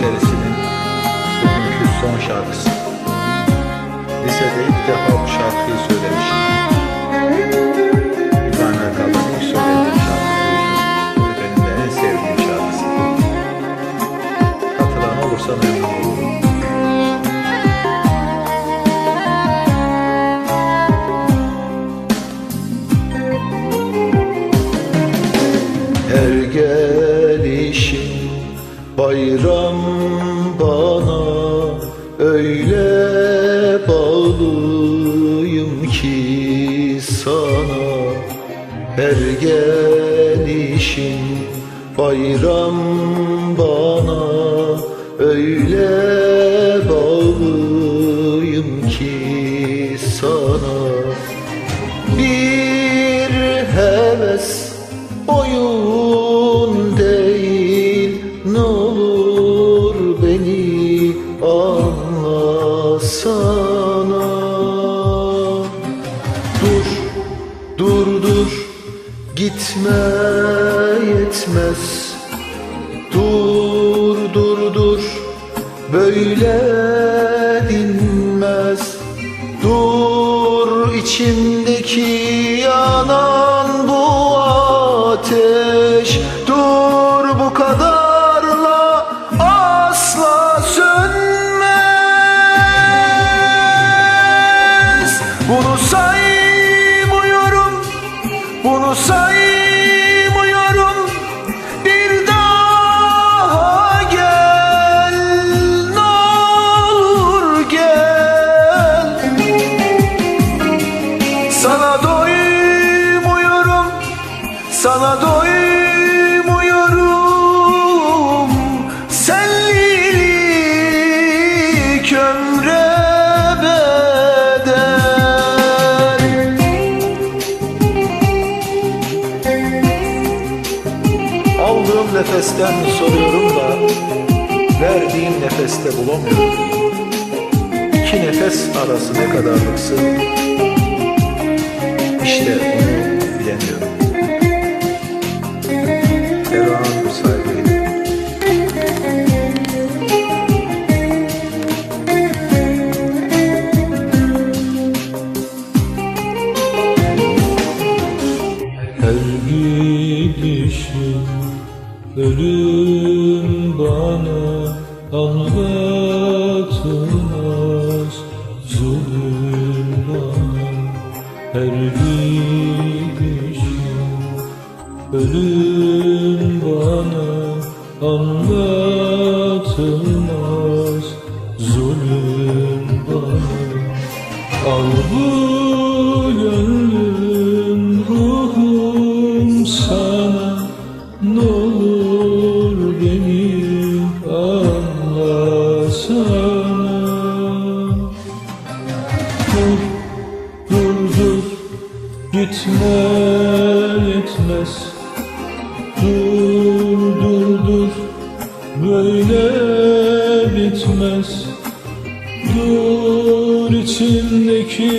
serisinin bugünkü son şarkısı. Lisede ilk defa bu şarkıyı söylemiştim. İbrahim Erkal'ın ilk söylediğim şarkı buydu. Benim de en sevdiğim şarkısı. Katılan olursa memnun olurum. Bayram bana öyle bağlıyım ki sana. Her gelişin bayram bana öyle bağlıyım ki sana. Bir heves oyun anlasana Dur, dur, dur. Gitme yetmez. Dur, dur, dur. Böyle dinmez. Dur içimdeki yanan bu ateş Aldığım nefesten soruyorum da Verdiğim nefeste bulamıyorum İki nefes arası ne kadarlıksın İşte onu bilemiyorum. Her an saygıyla. Her gidişin ölüm bana anlatılmaz Zulüm bana her gidişin ölüm bana anlatılmaz Zulüm bana. Al bu gönlüm Gitme yetmez Dur, dur, dur. Böyle bitmez. Dur içimdeki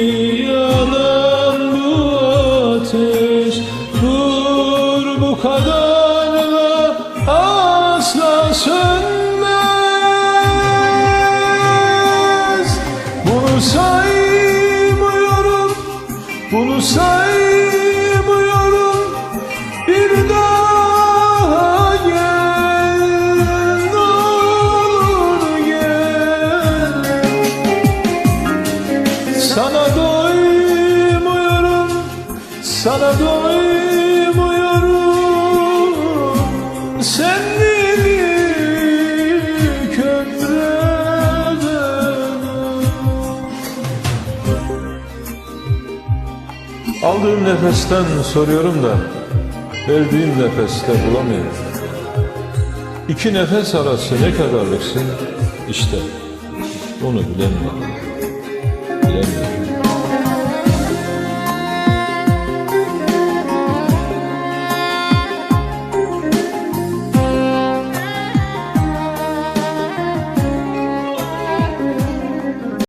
yanan bu ateş. Dur bu kadarla asla sönmez. Bunu saymıyorum, bunu saymıyorum sana doymuyorum Senlilik Aldığım nefesten soruyorum da Verdiğim nefeste bulamıyorum. İki nefes arası ne kadarlıksın? İşte onu bilemiyorum. Bilemiyorum